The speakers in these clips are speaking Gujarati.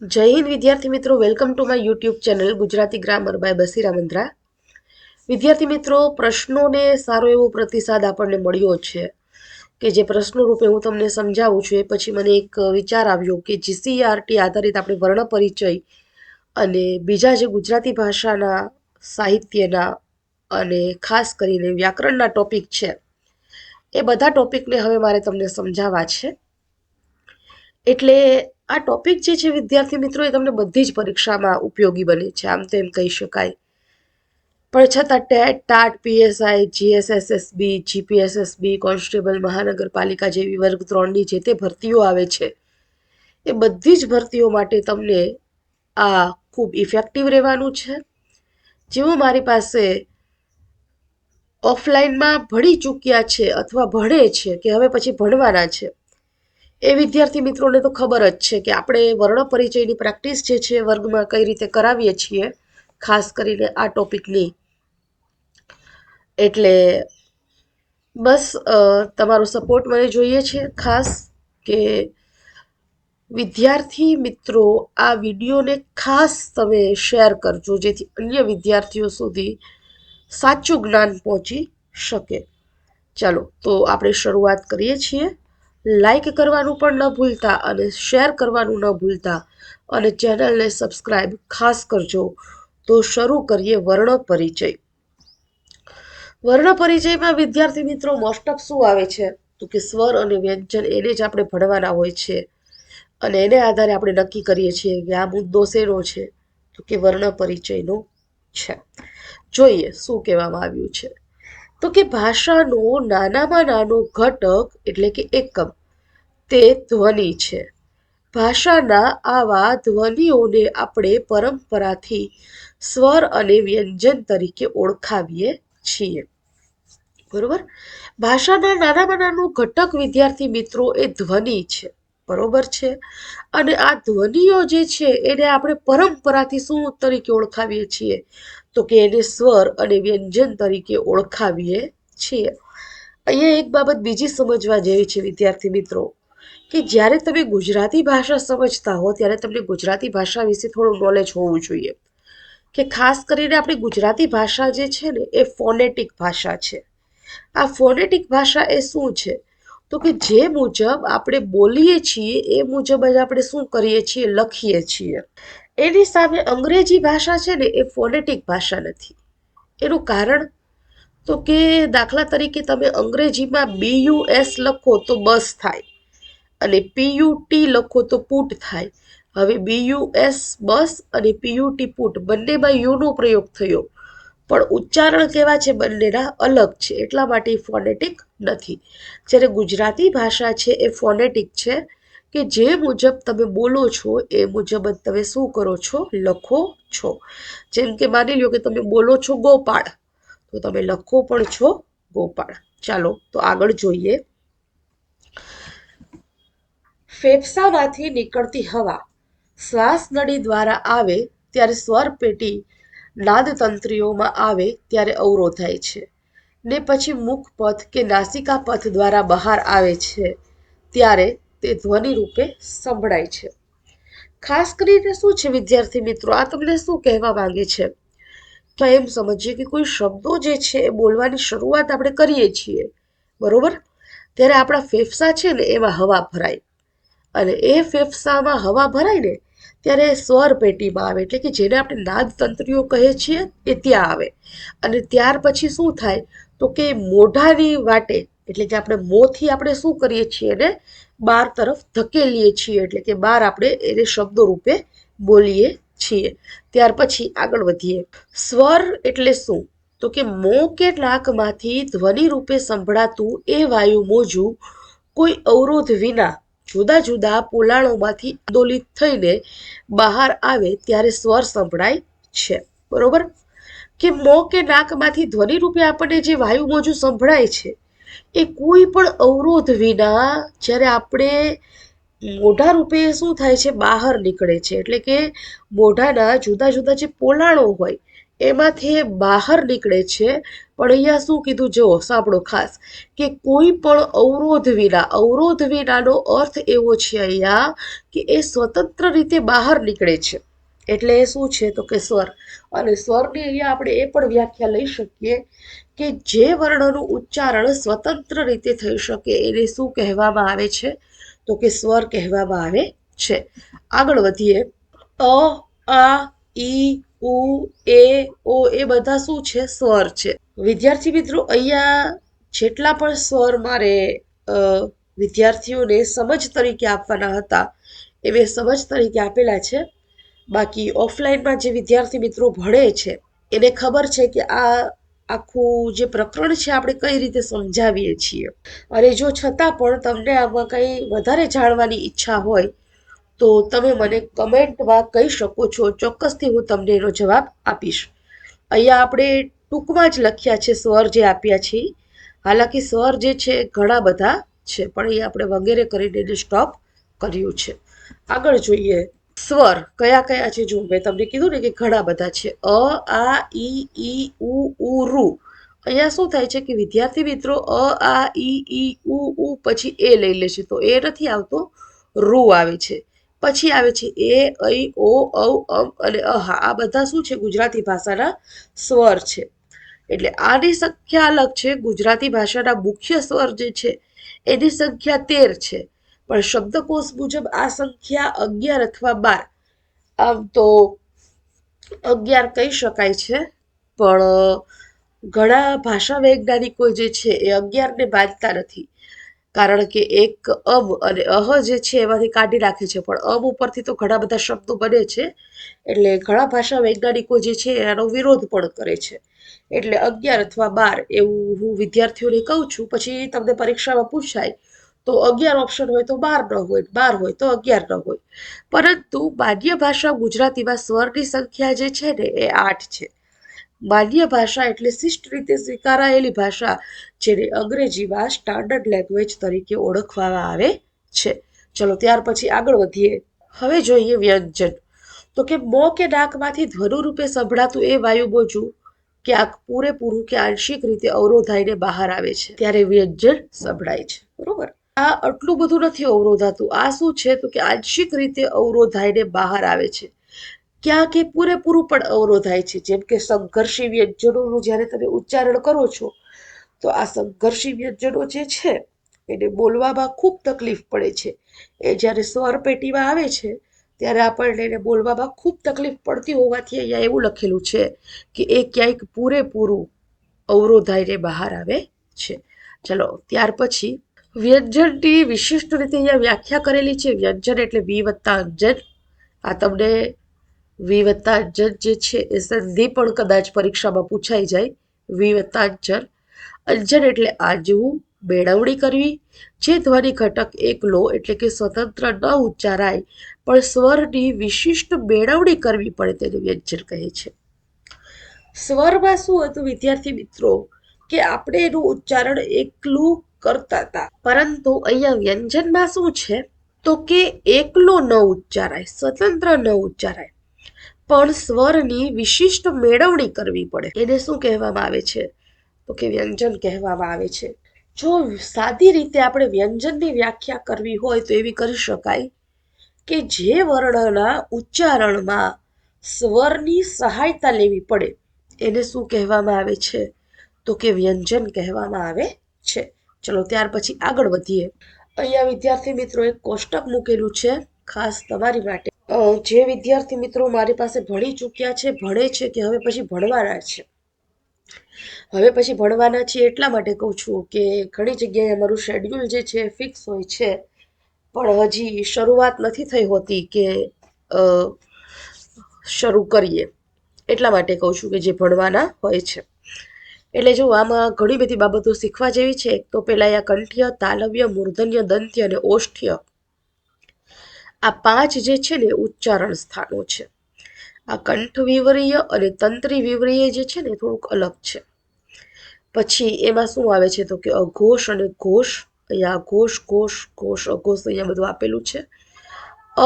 જય હિન્દ, વિદ્યાર્થી મિત્રો. Welcome to my YouTube channel Gujarati grammar by Basira Mandra. વિદ્યાર્થી મિત્રો, પ્રશ્નોને સારો એવો પ્રતિસાદ આપણને મળ્યો છે કે જે પ્રશ્નો રૂપે હું તમને સમજાવું છું, એ પછી મને એક વિચાર આવ્યો કે જીસીઆરટી આધારિત આપણે વર્ણ પરિચય અને બીજા જે ગુજરાતી ભાષાના સાહિત્યના અને ખાસ કરીને વ્યાકરણના ટોપિક છે, એ બધા ટોપિકને હવે મારે તમને સમજાવવા છે. એટલે આ ટોપિક જે છે, વિદ્યાર્થી મિત્રો એ તમને બધી જ પરીક્ષામાં ઉપયોગી બને છે, આમ તો એમ કહી શકાય. પણ છતાં TET, TAT PSI GSSSB GPSSB constable, મહાનગરપાલિકા જેવી વર્ગ ત્રણની જે તે ભરતીઓ આવે છે, એ બધી જ ભરતીઓ માટે તમને આ ખૂબ ઇફેક્ટિવ રહેવાનું છે. જેઓ મારી પાસે ઓફલાઈનમાં ભણી ચૂક્યા છે અથવા ભણે છે, કે હવે પછી ભણવાના છે એ વિદ્યાર્થી મિત્રોને તો ખબર જ છે કે આપણે વર્ણ પરિચયની પ્રેક્ટિસ જે છે વર્ગમાં કઈ રીતે કરાવીએ છીએ, ખાસ કરીને આ ટોપિકની. એટલે બસ તમારો સપોર્ટ મને જોઈએ છે, ખાસ કે વિદ્યાર્થી મિત્રો, આ વિડીયોને ખાસ તમે શેર કરજો, જેથી અન્ય વિદ્યાર્થીઓ સુધી સાચું જ્ઞાન પહોંચી શકે. ચાલો, તો આપણે શરૂઆત કરીએ છીએ. લાઈક કરવાનું પણ ન ભૂલતા અને શેર કરવાનું ન ભૂલતા. અને ચેનલને સબસ્ક્રાઈબ ખાસ કરજો. તો શરૂ કરીએ વર્ણ પરિચય. વર્ણ પરિચયમાં વિદ્યાર્થી મિત્રો મોસ્ટ ઓફ શું આવે છે? તો કે સ્વર અને વ્યંજન એને જ આપણે ભણવાના હોય છે. અને એને આધારે આપણે નક્કી કરીએ છીએ કે આ મુદ્દો શેનો છે? તો કે વર્ણ પરિચયનો છે. જોઈએ શું કહેવામાં આવ્યું છે. તો કે ભાષાનો નાનામાં નાનો ઘટક એટલે કે એકમ, તે ધ્વનિ છે. ભાષાના આવા ધ્વનિઓને આપણે પરંપરાથી સ્વર અને વ્યંજન તરીકે ઓળખાવીએ છીએ. બરોબર? ભાષાના નાનામાં નાનું ઘટક વિદ્યાર્થી મિત્રો એ ધ્વનિ છે. બરોબર છે? અને આ ધ્વનિઓ જે છે, એને આપણે પરંપરાથી શું તરીકે ઓળખાવીએ છીએ? તો કે એને સ્વર અને વ્યંજન તરીકે ઓળખાવીએ છીએ. અહીંયા એક બાબત બીજી સમજવા જેવી છે, વિદ્યાર્થી મિત્રો, કે જ્યારે તમે ગુજરાતી ભાષા સમજતા હો, ત્યારે તમને ગુજરાતી ભાષા વિશે થોડું નોલેજ હોવું જોઈએ. કે ખાસ કરીને આપણી ગુજરાતી ભાષા જે છે ને, એ ફોનેટિક ભાષા છે. આ ફોનેટિક ભાષા એ શું છે? તો કે જે મુજબ આપણે બોલીએ છીએ, એ મુજબ જ આપણે શું કરીએ છીએ, લખીએ છીએ. એની સામે અંગ્રેજી ભાષા છે ને, એ ફોનેટિક ભાષા નથી. એનું કારણ? તો કે દાખલા તરીકે તમે અંગ્રેજીમાં બી યુ એસ લખો તો બસ થાય. અને પીયુટી લખો તો પુટ થાય. હવે બી યુ એસ બસ અને પીયુટી પુટ બંનેમાં યુનો પ્રયોગ થયો. પણ ઉચ્ચારણ કેવા છે બંનેના અલગ છે, એટલા માટે ફોનેટિક નથી. જ્યારે ગુજરાતી ભાષા છે એ ફોનેટિક છે કે જે મુજબ તમે બોલો છો, એ મુજબ જ તમે શું કરો છો, લખો છો. જેમ કે માની લો કે તમે બોલો છો ગોપાળ, તો તમે લખો પણ છો ગોપાળ. ચાલો, તો આગળ જોઈએ. ફેફસામાંથી નીકળતી હવા શ્વાસ નળી દ્વારા આવે ત્યારે સ્વર પેટી નાદતંત્રીઓમાં આવે ત્યારે અવરોધાય છે. ને પછી મુખપથ કે નાસિકા પથ દ્વારા બહાર આવે છે, ત્યારે તે ધ્વનિ રૂપે સંભળાય છે. ખાસ કરીને શું છે વિદ્યાર્થી મિત્રો? આ તમને શું કહેવા માંગે છે? તો એમ સમજીએ કે કોઈ શબ્દો જે છે એ બોલવાની શરૂઆત આપણે કરીએ છીએ, બરોબર? ત્યારે આપણા ફેફસા છે ને એમાં હવા ભરાય. અને એ ફેફસામાં હવા ભરાય ને ત્યારે સ્વર પેટીમાં આવે એટલે કે જેને આપણે નાદ તંત્રીઓ કહીએ છીએ એ ત્યાં આવે. અને ત્યાર પછી શું થાય? તો કે મોઢાની વાટે, એટલે કે આપણે મોંથી આપણે શું કરીએ છીએ એને બાર તરફ ધકેલીએ છીએ, એટલે કે બાર આપણે એને શબ્દો રૂપે બોલીએ છીએ. ત્યાર પછી આગળ વધીએ. સ્વર એટલે શું? તો કે મોં કે નાકમાંથી ધ્વનિ રૂપે સંભળાતું એ વાયુ મોજું કોઈ અવરોધ વિના જુદા જુદા પોલાણોમાંથી આંદોલિત થઈને બહાર આવે ત્યારે સ્વર સંભળાય છે. બરોબર? કે મોં કે નાકમાંથી ધ્વનિ રૂપે આપણને જે વાયુ મોજું સંભળાય છે, એ કોઈ પણ અવરોધ વિના જ્યારે આપણે મોઢા રૂપે શું થાય છે? બહાર નીકળે છે. એટલે કે મોઢાના જુદા જુદા જે પોલાણો હોય એમાંથી એ બહાર નીકળે છે. પણ અહીંયા શું કીધું? જુઓ સાંભળો ખાસ. કે કોઈ પણ અવરોધ વિના, અવરોધ વિનાનો અર્થ એવો છે અહીંયા કે એ સ્વતંત્ર રીતે બહાર નીકળે છે. એટલે એ શું છે? તો કે સ્વર. અને સ્વરની અહીંયા આપણે એ પણ વ્યાખ્યા લઈ શકીએ કે જે વર્ણનું ઉચ્ચારણ સ્વતંત્ર રીતે થઈ શકે, એને શું કહેવામાં આવે છે? તો કે સ્વર કહેવામાં આવે છે. આગળ વધીએ. અ આ ઈ ઉ, એ, ઓ, એ બધા શું છે? સ્વર છે. વિદ્યાર્થી મિત્રો, અહીંયા જેટલા પણ સ્વર મારે વિદ્યાર્થીઓને સમજ તરીકે આપવાના હતા એ મેં સમજ તરીકે આપેલા છે. બાકી ઓફલાઈનમાં જે વિદ્યાર્થી મિત્રો ભણે છે, એને ખબર છે કે આ આખું જે પ્રકરણ છે, આપણે કઈ રીતે સમજાવીએ છીએ. અને જો છતાં પણ તમને આમાં કંઈ વધારે જાણવાની ઈચ્છા હોય તો તમે મને કમેન્ટમાં કહી શકો છો. ચોક્કસથી હું તમને એનો જવાબ આપીશ. અહીંયા આપણે ટૂંકમાં જ લખ્યા છે સ્વર જે આપ્યા છે. હાલાકી સ્વર જે છે ઘણા બધા છે, પણ અહીંયા આપણે વગેરે કરીને એને સ્ટોપ કર્યું છે. આગળ જોઈએ. સ્વર કયા કયા છે? જો મેં તમને કીધું ને કે ઘણા બધા છે. અ, આ, ઈ ઈ, ઉ ઉ, રૂ. અહીંયા શું થાય છે કે વિદ્યાર્થી મિત્રો અ, આ, ઈ ઈ, ઉ ઉ, પછી એ લઈ લે છે. તો એ નથી આવતો. રૂ આવે છે. પછી આવે છે એ, ઐ, ઓ, ઔ અમ અને અહા. આ બધા શું છે? ગુજરાતી ભાષાના સ્વર છે. એટલે આની સંખ્યા અલગ છે. ગુજરાતી ભાષાના મુખ્ય સ્વર જે છે, એની સંખ્યા તેર છે. પણ શબ્દકોશ મુજબ આ સંખ્યા અગિયાર અથવા બાર. આમ તો અગિયાર કહી શકાય છે, પણ ઘણા ભાષા વૈજ્ઞાનિકો જે છે, એ અગિયારને બાંધતા નથી. કારણ કે એક અબ અને અહ જે છે એમાંથી કાઢી નાખે છે. પણ અબ ઉપરથી તો ઘણા બધા શબ્દો બને છે. એટલે ઘણા ભાષા વૈજ્ઞાનિકો જે છે એનો વિરોધ પણ કરે છે. એટલે અગિયાર અથવા બાર એવું હું વિદ્યાર્થીઓને કહું છું. પછી તમને પરીક્ષામાં પૂછાય, તો અગિયાર ઓપ્શન હોય તો બાર ન હોય, બાર હોય તો અગિયાર ન હોય. પરંતુ માન્ય ભાષા ગુજરાતીમાં સ્વરની સંખ્યા જે છે ને એ આઠ છે. માન્ય ભાષા એટલે શિષ્ટ રીતે સ્વીકારાયેલી ભાષા, જેને અંગ્રેજીમાં સ્ટાન્ડર્ડ લેંગ્વેજ તરીકે ઓળખવામાં આવે છે. ચલો ત્યાર પછી આગળ વધીએ. હવે જોઈએ વ્યંજન. તો કે મો કે નાકમાંથી ધ્વનુરૂપે સંભળાતું એ વાયુ મોજું ક્યાંક પૂરેપૂરું કે આંશિક રીતે અવરોધાઈને બહાર આવે છે. ત્યારે વ્યંજન સંભળાય છે. બરોબર? આ આટલું બધું નથી અવરોધાતું. આ શું છે? તો કે આંશિક રીતે અવરોધાઈને બહાર આવે છે. ક્યાંક એ પૂરેપૂરું પણ અવરોધાય છે. જેમ કે સંઘર્ષી વ્યંજનોનું જ્યારે તમે ઉચ્ચારણ કરો છો, તો આ સંઘર્ષી વ્યંજનો જે છે, એને બોલવામાં ખૂબ તકલીફ પડે છે. એ જ્યારે સ્વર પેટીમાં આવે છે, ત્યારે આપણને એને બોલવામાં ખૂબ તકલીફ પડતી હોવાથી અહીંયા એવું લખેલું છે કે એ ક્યાંક પૂરેપૂરું અવરોધાઈને બહાર આવે છે. ચલો, ત્યાર પછી વ્યંજનની વિશિષ્ટ રીતે અહીંયા વ્યાખ્યા કરેલી છે. વ્યંજન એટલે વી વત્તા અંજન આ તમને વી જે છે, એ સંધિ પણ કદાચ પરીક્ષામાં પૂછાઈ જાય. વી વત્તા અંજન એટલે આજવું મેળવણી કરવી. જે ધ્વનિ ઘટક એકલો એટલે કે સ્વતંત્ર ન ઉચ્ચારાય, પણ સ્વરની વિશિષ્ટ મેળવણી કરવી પડે તેને વ્યંજન કહે છે. સ્વરમાં શું હતું વિદ્યાર્થી મિત્રો? કે આપણે એનું ઉચ્ચારણ એકલું કરતા હતા. પરંતુ અહીંયા વ્યંજનમાં શું છે? તો કે એકલો ન ઉચ્ચારાય, સ્વતંત્ર ન ઉચ્ચારાય. પણ સ્વરની વિશિષ્ટ મેળવણી કરવી પડે. એને શું કહેવામાં આવે છે? તો કે વ્યંજન કહેવામાં આવે છે. જો સાદી રીતે આપણે વ્યંજનની વ્યાખ્યા કરવી હોય તો એવી કરી શકાય કે જે વર્ણના ઉચ્ચારણમાં સ્વરની સહાયતા લેવી પડે. એને શું કહેવામાં આવે છે? તો કે વ્યંજન કહેવામાં આવે છે. ચલો ત્યાર પછી આગળ વધીએ. અહીંયા વિદ્યાર્થી મિત્રો એક કોષ્ટક મૂકેલું છે. ખાસ તમારી માટે. જે વિદ્યાર્થી મિત્રો મારી પાસે ભણી ચૂક્યા છે, ભણે છે કે હવે પછી ભણવાના છે? હવે પછી ભણવાના છે એટલા માટે કહું છું કે ઘણી જગ્યાએ અમારું શેડ્યુલ જે છે ફિક્સ હોય છે. પણ હજી શરૂઆત નથી થઈ હોતી કે શરૂ કરીએ. એટલા માટે કહું છું કે જે ભણવાના હોય છે. એટલે જો આમાં ઘણી બધી બાબતો શીખવા જેવી છે તો પહેલાં અહીંયા કંઠ્ય, તાલવ્ય, મૂર્ધન્ય, દંત્ય અને ઓષ્ઠ્ય આ પાંચ જે છે ને ઉચ્ચારણ સ્થાનો છે. આ કંઠ વિવરીય અને તંત્રી વિવરીય જે છે ને થોડુંક અલગ છે. પછી એમાં શું આવે છે તો કે અઘોષ અને ઘોષ, અહીંયા ઘોષ ઘોષ ઘોષ, અઘોષ અહીંયા બધું આપેલું છે.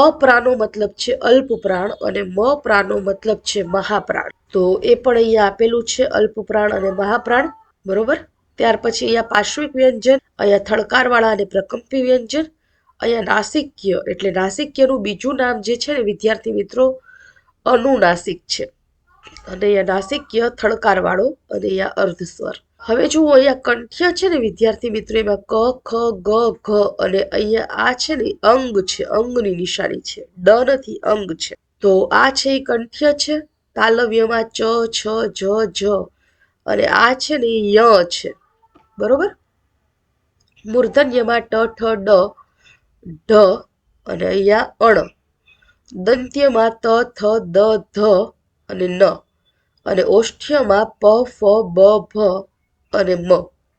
અપ્રાણો મતલબ છે અલ્પ પ્રાણ અને મ પ્રાણો મતલબ છે મહાપ્રાણ. તો એ પણ અહીંયા આપેલું છે અલ્પ પ્રાણ અને મહાપ્રાણ, બરોબર? ત્યાર પછી અહીંયા પાર્શ્વિક વ્યંજન, અહીંયા થડકારવાળા અને પ્રકંપી વ્યંજન અહીંયા નાસિક્ય, એટલે નાસિક્યનું બીજું નામ જે છે ને, વિદ્યાર્થી મિત્રો અનુનાસિક છે. અને અહીંયા નાસિક્ય થળકારવાળો અને અહીંયા અર્ધસ્વર. હવે જુઓ, અહીંયા કંઠ્ય છે ને, વિદ્યાર્થી મિત્રો, એમાં ક, ખ, ગ, ઘ અને અહીંયા આ છે ને, અંગ છે, અંગની નિશાની છે. ડ નથી, અંગ છે. તો આ છે એ કંઠ્ય છે, તાલવ્યમાં ચ, છ, જ જ. અને આ છે ને, ય છે. બરોબર? મૂર્ધન્યમાં ટ, ઠ, ડ. ઢ અને અહીંયા અણ. દંત્યમાં ત, થ, દ, ધ અને ન અને ઓષ્ઠ્યમાં પ, ફ, બ ભ અને મ.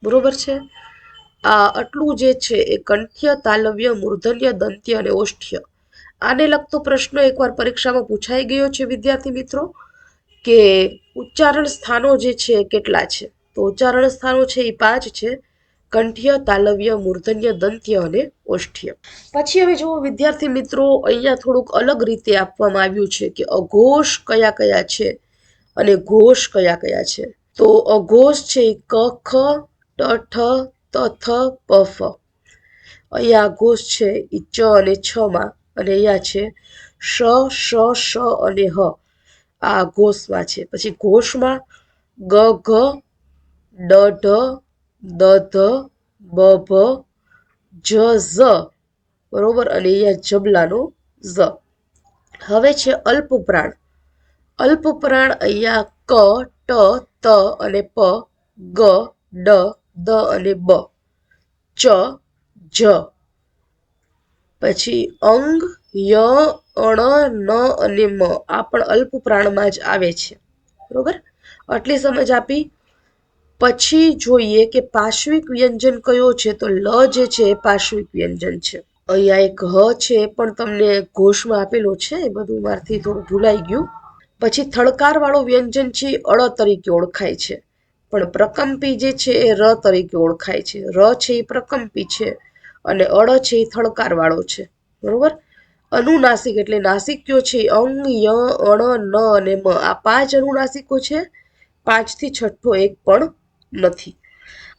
બરોબર છે? આ આટલું જે છે એ કંઠ્ય, તાલવ્ય, મૂર્ધન્ય, દંત્ય અને ઓષ્ઠ્ય. આને લગતો પ્રશ્ન એકવાર પરીક્ષામાં પૂછાઈ ગયો છે, વિદ્યાર્થી મિત્રો, કે ઉચ્ચારણ સ્થાનો જે છે કેટલા છે? તો ઉચ્ચારણ સ્થાનો છે એ પાંચ છે. કંઠ્ય, તાલવ્ય, મૂર્ધન્ય, દંત્ય અને ઓષ્ઠ્ય. પછી હવે જુઓ, વિદ્યાર્થી મિત્રો, અહીંયા થોડુંક અલગ રીતે આપવામાં આવ્યું છે કે અઘોષ કયા કયા છે અને ઘોષ કયા કયા છે. તો અઘોષ છે એ ક, ખ, ટ, ઠ અહીંયા ઘોષ છે એ ચ અને છ માં અને અહીંયા છે શ શ શ અને હ. આ ઘોષમાં છે. પછી ઘોષમાં ગ, ઘ ઢ દ, ધ, બ ભ જ, ઝ. બરોબર? અને અહીંયા જબલાનું ઝ. હવે છે અલ્પપ્રાણ. અલ્પપ્રાણ અહીંયા ક, ટ, ત અને પ, ગ, ડ, દ અને બ. ચ, જ. પછી અંગ, ય અણ ન અને મ. આ પણ અલ્પપ્રાણમાં જ આવે છે. બરોબર? આટલી સમજ આપી. પછી જોઈએ કે પાશ્વિક વ્યંજન કયો છે તો લ જે છે એ પાશ્વિક વ્યંજન છે. અહીંયા એક હ છે પણ તમને ઘોષમાં આપેલો છે, એ બધું મારથી થોડું ભૂલાઈ ગયું. પછી થળકારવાળો વ્યંજન છે અળ તરીકે ઓળખાય છે. પણ પ્રકંપી જે છે એ ર તરીકે ઓળખાય છે. ર છે એ પ્રકંપી છે અને અળ છે એ થળકારવાળો છે. બરોબર? અનુનાસિક એટલે નાસિક્યો છે અંગ, ય, અણ, ન અને મ. આ પાંચ અનુનાસિકો છે. પાંચથી છઠ્ઠો એક પણ નથી.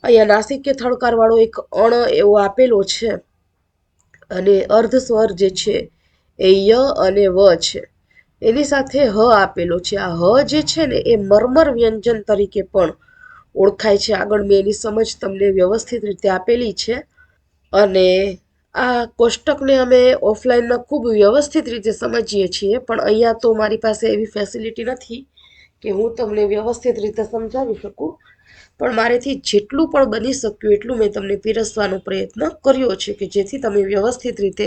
અહીંયા નાસિક્ય થણકારવાળો એક અણ એવો આપેલો છે અને અર્ધ સ્વર જે છે એ ય અને વ છે. એની સાથે હ આપેલો છે. આ હ જે છે ને એ મર્મર વ્યંજન તરીકે પણ ઓળખાય છે. આગળ મેં એની સમજ તમને વ્યવસ્થિત રીતે આપેલી છે અને આ કોષ્ટકને અમે ઓફલાઈનમાં ખૂબ વ્યવસ્થિત રીતે સમજીએ છીએ, પણ અહીંયા તો મારી પાસે એવી ફેસિલિટી નથી કે હું તમને વ્યવસ્થિત રીતે સમજાવી શકું. પણ મારેથી જેટલું પણ બની શક્યું એટલું મેં તમને પીરસવાનો પ્રયત્ન કર્યો છે કે જેથી તમે વ્યવસ્થિત રીતે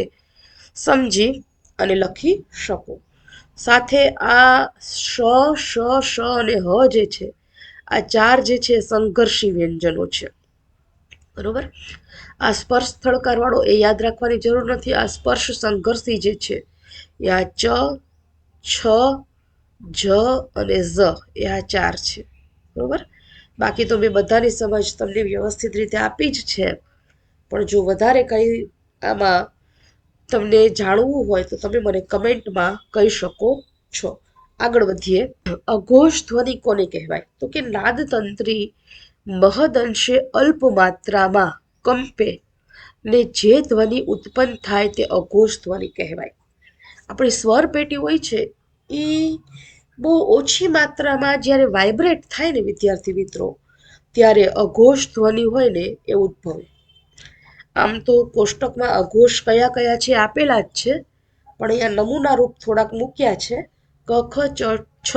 સમજી અને લખી શકો. સાથે આ શ શ શ અને હ જે છે, આ ચાર જે છે સંઘર્ષી વ્યંજનો છે. બરોબર? આ સ્પર્શ સ્થળકારવાળો એ યાદ રાખવાની જરૂર નથી. આ સ્પર્શ સંઘર્ષી જે છે એ આ ચ, છ, જ અને ઝ એ આ ચાર છે. બરોબર? બાકી તો મેં બધાની સમજ તમને વ્યવસ્થિત રીતે આપી જ છે. પણ જો વધારે કંઈ આમાં તમને જાણવું હોય તો તમે મને કમેન્ટમાં કહી શકો છો. આગળ વધીએ. અઘોષ ધ્વનિ કોને કહેવાય? તો કે નાદતંત્રી મહદઅંશે અલ્પ માત્રામાં કંપે ને જે ધ્વનિ ઉત્પન્ન થાય તે અઘોષ ધ્વનિ કહેવાય. આપણી સ્વર પેટી હોય છે. એ બહુ ઓછી માત્રામાં જ્યારે વાઇબ્રેટ થાય ને વિદ્યાર્થી મિત્રો, ત્યારે અઘોષ ધ્વનિ હોય ને એ ઉદ્ભવે. આમ તો કોષ્ટકમાં અઘોષ કયા કયા છે આપેલા જ છે, પણ અહીંયા નમૂના રૂપ થોડાક મૂક્યા છે. ક, ખ, ચ, છ,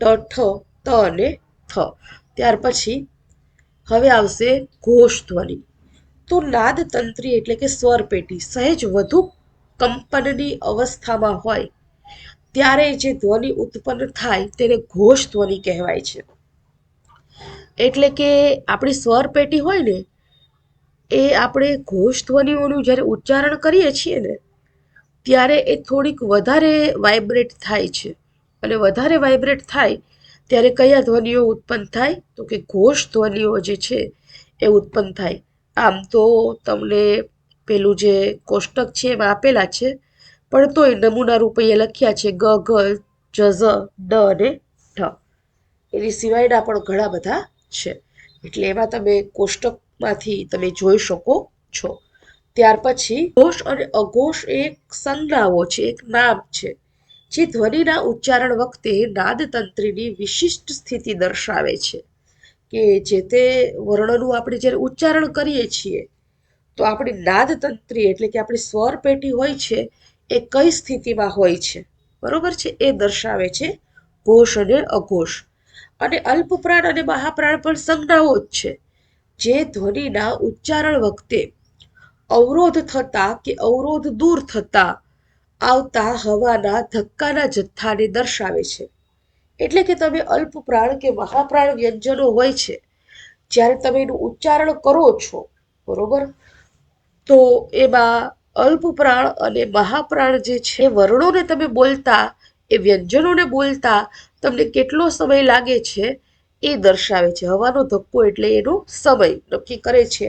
ટ, ઠ, ત અને થ. ત્યાર પછી હવે આવશે ઘોષ ધ્વનિ. તો નાદ તંત્રી એટલે કે સ્વર પેટી સહેજ વધુ કંપનની અવસ્થામાં હોય. ત્યારે જે ધ્વનિ ઉત્પન્ન થાય તેને ઘોષ ધ્વનિ કહેવાય છે. એટલે કે આપણી સ્વર પેટી હોય ને, એ આપણે ઘોષ ધ્વનિઓનું જ્યારે ઉચ્ચારણ કરીએ છીએ ને, ત્યારે એ થોડીક વધારે વાઇબ્રેટ થાય છે. અને વધારે વાઇબ્રેટ થાય ત્યારે કયા ધ્વનિઓ ઉત્પન્ન થાય? તો કે ઘોષ ધ્વનિઓ જે છે એ ઉત્પન્ન થાય. આમ તો તમને પેલું જે કોષ્ટક છે એમાં આપેલા છે પણ તોય નમૂના રૂપે લખ્યા છે ગ, ઘ, જ ડ અને ઢ. એની સિવાયના પણ ઘણા બધા છે. એટલે એમાં તમે કોષ્ટકમાંથી તમે જોઈ શકો છો. ત્યાર પછી ઘોષ અને અઘોષ એક સંજ્ઞાઓ છે, એક નામ છે, જે ધ્વનિના ઉચ્ચારણ વખતે નાદતંત્રીની વિશિષ્ટ સ્થિતિ દર્શાવે છે. કે જે તે વર્ણનું આપણે જ્યારે ઉચ્ચારણ કરીએ છીએ, તો આપણી નાદતંત્રી એટલે કે આપણી સ્વર પેટી હોય છે એ કઈ સ્થિતિમાં હોય છે? બરોબર છે? એ દર્શાવે છે ઘોષ અને અઘોષ. અને અલ્પપ્રાણ અને મહાપ્રાણ પણ સંજ્ઞાઓ જ છે. જે ધ્વનિના ઉચ્ચારણ વખતે અવરોધ થતા કે અવરોધ દૂર થતા આવતા હવાના ધક્કાના જથ્થાને દર્શાવે છે. એટલે કે તમે અલ્પપ્રાણ કે મહાપ્રાણ વ્યંજનો હોય છે. જ્યારે તમે એનું ઉચ્ચારણ કરો છો, બરોબર? તો એમાં અલ્પપ્રાણ અને મહાપ્રાણ જે છે વર્ણોને તમે બોલતા, એ વ્યંજનોને બોલતા, તમને કેટલો સમય લાગે છે એ દર્શાવે છે. હવાનો ધક્કો એટલે એનો સમય નક્કી કરે છે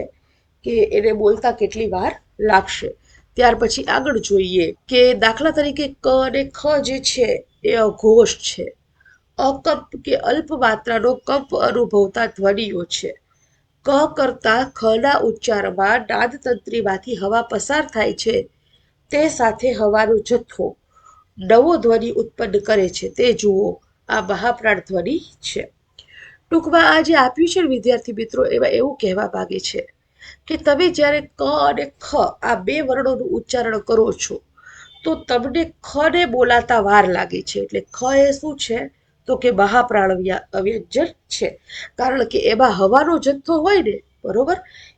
કે એને બોલતા કેટલી વાર લાગશે. ત્યાર પછી આગળ જોઈએ કે દાખલા તરીકે ક અને ખ જે છે, એ અઘોષ છે. અકંપ કે અલ્પ માત્રાનો કંપ અનુભવતા ધ્વનિઓ છે. ક કરતાં ખના ઉચ્ચારમાં નાદતંત્રીમાંથી હવા પસાર થાય છે. તે સાથે હવાનો જથ્થો નવો ધ્વનિ ઉત્પન્ન કરે છે. તે જુઓ, આ મહાપ્રાણ ધ્વનિ છે. ટૂંકમાં આ જે આપ્યું છે વિદ્યાર્થી મિત્રો, એમાં એવું કહેવા માગે છે કે તમે જ્યારે ક અને ખ આ બે વર્ણોનું ઉચ્ચારણ કરો છો, તો તમને ખ ને બોલાતા વાર લાગે છે. એટલે ખ એ શું છે? તો કે મહાપ્રાણ વ્યા- વ્યંજન છે. કારણ કે એમાં હવાનો જથ્થો હોય ને, બરોબર,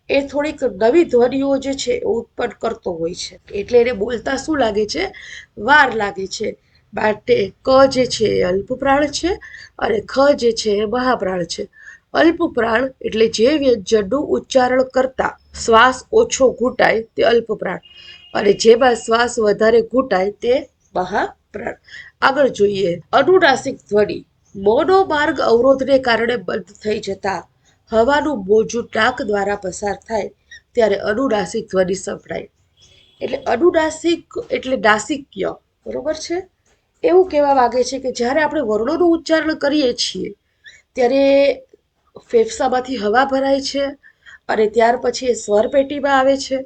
એ થોડીક નવી ધ્વનિઓ જે છે એ ઉત્પન્ન કરતો હોય છે. એટલે એને બોલતા શું લાગે છે? વાર લાગે છે. માટે ક જે છે એ અલ્પપ્રાણ છે અને ખ જે છે એ મહાપ્રાણ છે. અલ્પપ્રાણ એટલે જે વ્યંજનનું ઉચ્ચારણ કરતા શ્વાસ ઓછો ઘૂંટાય તે અલ્પપ્રાણ. અને જેમાં શ્વાસ વધારે ઘૂંટાય તે મહાપ્રાણ. આગળ જોઈએ. અનુનાસિક ધ્વનિ. મોનો માર્ગ અવરોધને કારણે બંધ થઈ જતા હવાનું મોજું નાક દ્વારા પસાર થાય ત્યારે અનુનાસિક ધ્વનિ સંભળાય. એટલે અનુનાસિક એટલે નાસિક્ય બરોબર છે? એવું કહેવા માંગે છે કે જ્યારે આપણે વર્ણોનું ઉચ્ચારણ કરીએ છીએ, ત્યારે ફેફસામાંથી હવા ભરાય છે અને ત્યાર પછી એ સ્વર પેટીમાં આવે છે.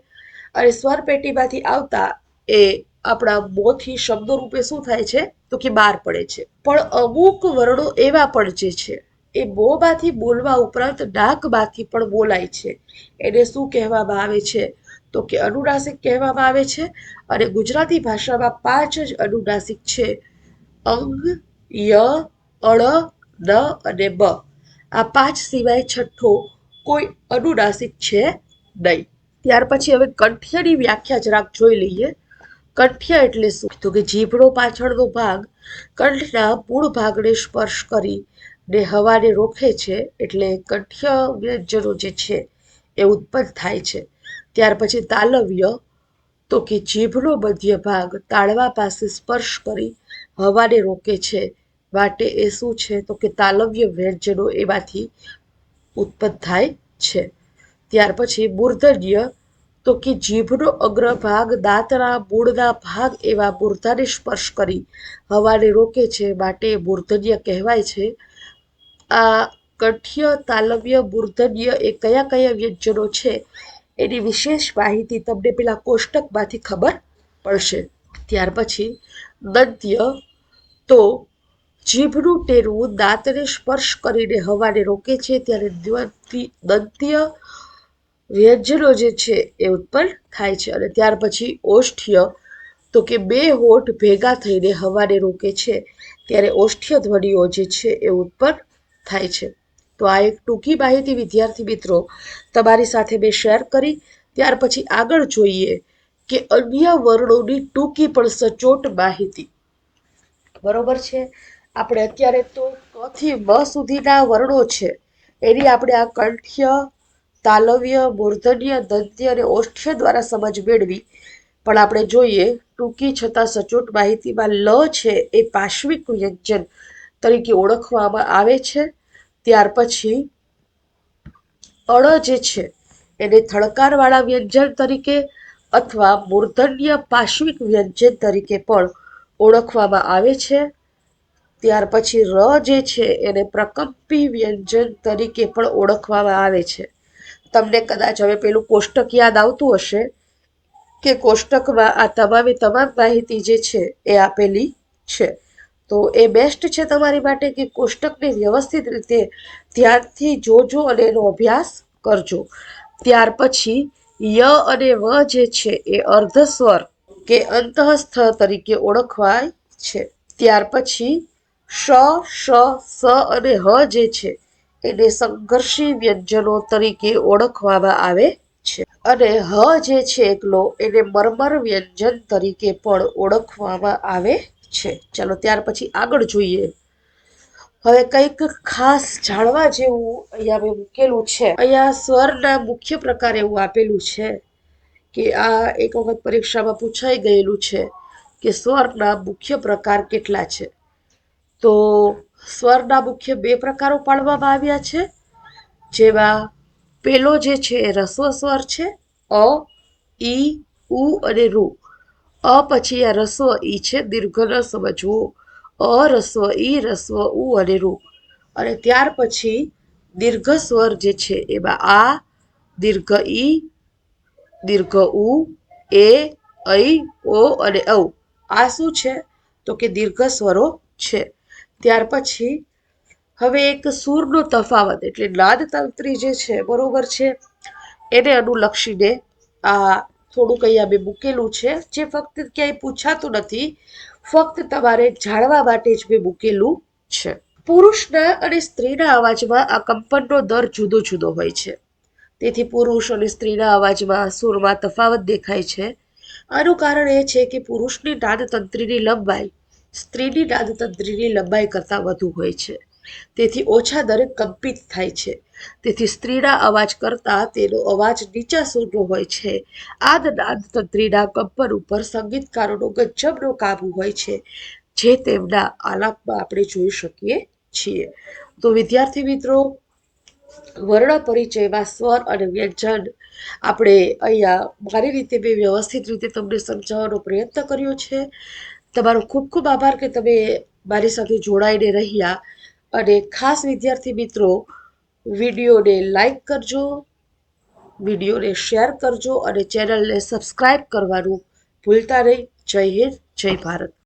અને સ્વર પેટીમાંથી આવતા એ આપણા મોંથી શબ્દો રૂપે શું થાય છે? તો કે બહાર પડે છે. પણ અમુક વર્ણો એવા પણ જે છે, એ મોંમાંથી બોલવા ઉપરાંત નાકમાંથી પણ બોલાય છે. એને શું કહેવામાં આવે છે? તો કે અનુનાસિક કહેવામાં આવે છે અને ગુજરાતી ભાષામાં પાંચ જ અનુનાસિક છે. અંગ, ય, અળ, ન અને બ આ પાંચ સિવાય છઠ્ઠો કોઈ અનુનાસિક છે નહીં. ત્યાર પછી હવે કંઠ્યની વ્યાખ્યા જરાક જોઈ લઈએ. કંઠ્ય એટલે શું? તો કે જીભનો પાછળનો ભાગ કંઠના પૂળ ભાગને સ્પર્શ કરી ને હવાને રોકે છે એટલે કંઠ્ય વ્યંજનો જે છે એ ઉત્પન્ન થાય છે. ત્યાર પછી તાલવ્ય તો કે જીભનો મધ્ય ભાગ તાળવા પાસે સ્પર્શ કરી હવાને રોકે છે. માટે એ શું છે? તો કે તાલવ્ય વ્યંજનો એમાંથી ઉત્પન્ન થાય છે. ત્યાર પછી મૂર્ધન્ય તો કે જીભનો અગ્રભાગ, દાંતના મૂળના ભાગ એવા મૂર્ધાને સ્પર્શ કરી હવાને રોકે છે. માટે મૂર્ધન્ય કહેવાય છે. આ કંઠ્ય તાલવ્ય મૂર્ધન્ય એ કયા કયા વ્યંજનો છે એની વિશેષ માહિતી તમને પેલા કોષ્ટકમાંથી ખબર પડશે. ત્યાર પછી દંત્ય તો જીભનું ટેરવું દાંતને સ્પર્શ કરીને હવાને રોકે છે. ત્યારે દંત્ય વ્યંજનો જે છે એ ઉત્પન્ન થાય છે અને ત્યાર પછી ઓષ્ઠ્ય, તો કે બે હોઠ ભેગા થઈને હવાને રોકે છે, ત્યારે ઓષ્ઠ્ય ધ્વનિઓ જે છે એ ઉત્પન્ન થાય છે. તો આ એક ટૂંકી માહિતી, વિદ્યાર્થી મિત્રો, તમારી સાથે મેં શેર કરી. ત્યાર પછી આગળ જોઈએ કે અન્ય વર્ણોની ટૂંકી પણ સચોટ માહિતી. બરોબર છે? આપણે અત્યારે તો કથી મ સુધીના વર્ણો છે? એની આપણે આ કંઠ્ય તાલવ્ય મૂર્ધન્ય દંત્ય અને ઓષ્ઠ્ય દ્વારા સમજ મેળવી. પણ આપણે જોઈએ, ટૂંકી છતાં સચોટ માહિતીમાં લ છે એ પાશ્વિક વ્યંજન તરીકે ઓળખવામાં આવે છે. ત્યાર પછી, અળ જે છે એને થળકારવાળા વ્યંજન તરીકે અથવા મૂર્ધન્ય પાશ્વિક વ્યંજન તરીકે પણ ઓળખવામાં આવે છે. ત્યાર પછી ર જે છે એને પ્રકંપી વ્યંજન તરીકે પણ ઓળખવામાં આવે છે. તમને કદાચ હવે પેલું કોષ્ટક યાદ આવતું હશે કે કોષ્ટકમાં આ તમામે તમામ માહિતી જે છે એ આપેલી છે. તો એ બેસ્ટ છે તમારી માટે કે કોષ્ટકને વ્યવસ્થિત રીતે ધ્યાનથી જોજો અને એનો અભ્યાસ કરજો. ત્યાર પછી ય અને વ જે છે એ અર્ધસ્વર કે અંતઃસ્થ તરીકે ઓળખવાય છે. ત્યાર પછી શ શ, સ અને હ જે છે એને સંઘર્ષી વ્યંજનો તરીકે ઓળખવામાં આવે છે. અને હ જે છે એકલો, એને મરમર વ્યંજન તરીકે પણ ઓળખવામાં આવે છે. ચાલો ત્યાર પછી આગળ જોઈએ. હવે કંઈક ખાસ જાણવા જેવું અહીંયા મેં મૂકેલું છે. અહીંયા સ્વરના મુખ્ય પ્રકાર એવું આપેલું છે કે આ એક વખત પરીક્ષામાં પૂછાઈ ગયેલું છે કે સ્વરના મુખ્ય પ્રકાર કેટલા છે. તો સ્વરના મુખ્ય બે પ્રકારો પાડવામાં આવ્યા છે. જેમાં પેલો જે છે એ રસ્વ સ્વર છે, અ, ઈ, ઉ અને રૂ અ પછી આ રસ્વ ઈ છે દીર્ઘ ન સમજવો અ, રસ્વ ઈ, રસ્વ ઉ અને રૂ અને ત્યાર પછી દીર્ઘ સ્વર જે છે એમાં આ, દીર્ઘ ઈ, દીર્ઘ ઉ, એ, ઐ, ઓ અને ઔ. આ શું છે? તો કે દીર્ઘ સ્વરો છે. ત્યાર પછી હવે એક સૂરનો તફાવત એટલે નાદ તંત્રી જે છે, બરોબર છે, એને અનુલક્ષીને આ થોડુંક અહીંયા મેં મૂકેલું છે, જે ફક્ત ક્યાંય પૂછાતું નથી, ફક્ત તમારે જાણવા માટે જ મેં મૂકેલું છે. પુરુષના અને સ્ત્રીના અવાજમાં આ કંપનનો દર જુદો જુદો હોય છે. તેથી પુરુષ અને સ્ત્રીના અવાજમાં સૂરમાં તફાવત દેખાય છે. આનું કારણ એ છે કે પુરુષની નાદતંત્રીની લંબાઈ સ્ત્રીની નાદતંત્રીની લંબાઈ કરતાં વધુ હોય છે. તેથી ઓછા દરે કંપિત થાય છે. તેથી સ્ત્રીના અવાજ કરતાં તેનો અવાજ નીચા સૂરનો હોય છે. આ નાદતંત્રીના કંપન ઉપર સંગીતકારોનો ગજબનો કાબુ હોય છે, જે તેમના આલાપમાં આપણે જોઈ શકીએ છીએ. તો વિદ્યાર્થી મિત્રો વર્ણ પરિચયમાં સ્વર અને વ્યંજન આપણે અહીંયા મારી રીતે મેં વ્યવસ્થિત રીતે તમને સમજાવવાનો પ્રયત્ન કર્યો છે. તમારો ખૂબ ખૂબ આભાર કે તમે મારી સાથે જોડાઈને રહ્યા. અને ખાસ વિદ્યાર્થી મિત્રો, વિડીયોને લાઈક કરજો, વિડીયોને શેર કરજો અને ચેનલને સબસ્ક્રાઈબ કરવાનું ભૂલતા નહીં. જય હિન્દ, જય ભારત.